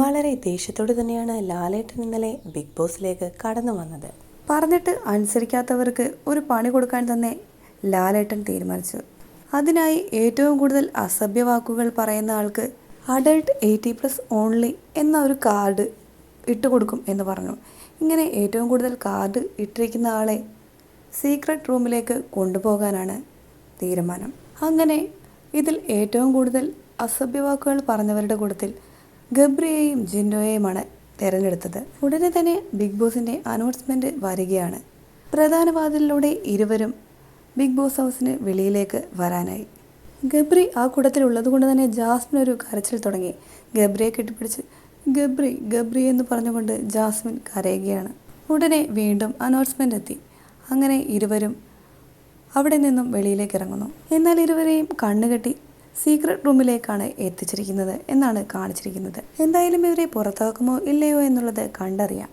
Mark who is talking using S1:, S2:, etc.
S1: വളരെ ദേഷ്യത്തോടെ തന്നെയാണ് ലാലേട്ടൻ ഇന്നലെ ബിഗ് ബോസിലേക്ക് കടന്നു വന്നത്. പറഞ്ഞിട്ട് അനുസരിക്കാത്തവർക്ക് ഒരു പണി കൊടുക്കാൻ തന്നെ ലാലേട്ടൻ തീരുമാനിച്ചു. അതിനായി ഏറ്റവും കൂടുതൽ അസഭ്യ വാക്കുകൾ പറയുന്ന ആൾക്ക് അഡൾട്ട് എയ്റ്റി പ്ലസ് ഓൺലി എന്ന ഒരു കാർഡ് ഇട്ട് കൊടുക്കും എന്ന് പറഞ്ഞു. ഇങ്ങനെ ഏറ്റവും കൂടുതൽ കാർഡ് ഇട്ടിരിക്കുന്ന ആളെ സീക്രട്ട് റൂമിലേക്ക് കൊണ്ടുപോകാനാണ് തീരുമാനം. അങ്ങനെ ഇതിൽ ഏറ്റവും കൂടുതൽ അസഭ്യ വാക്കുകൾ പറഞ്ഞവരുടെ കൂട്ടത്തിൽ ഗബ്രിയെയും ജിൻഡോയെയുമാണ് തിരഞ്ഞെടുത്തത്. ഉടനെ തന്നെ ബിഗ് ബോസിന്റെ അനൗൺസ്മെന്റ് വരികയാണ്. പ്രധാന വാതിലിലൂടെ ഇരുവരും ബിഗ് ബോസ് ഹൗസിന് വെളിയിലേക്ക് വരാനായി. ഗബ്രി ആ കൂട്ടത്തിലുള്ളത് കൊണ്ട് തന്നെ ജാസ്മിൻ ഒരു കരച്ചിൽ തുടങ്ങി. ഗബ്രിയെ കെട്ടിപ്പിടിച്ച് ഗബ്രി ഗബ്രി എന്ന് പറഞ്ഞുകൊണ്ട് ജാസ്മിൻ കരയുകയാണ്. ഉടനെ വീണ്ടും അനൗൺസ്മെന്റ് എത്തി. അങ്ങനെ ഇരുവരും അവിടെ നിന്നും വെളിയിലേക്ക് ഇറങ്ങുന്നു. എന്നാൽ ഇരുവരെയും കണ്ണുകെട്ടി സീക്രട്ട് റൂമിലേക്കാണ് എത്തിച്ചിരിക്കുന്നത് എന്നാണ് കാണിച്ചിരിക്കുന്നത്. എന്തായാലും ഇവരെ പുറത്താക്കുമോ ഇല്ലയോ എന്നുള്ളത് കണ്ടറിയാം.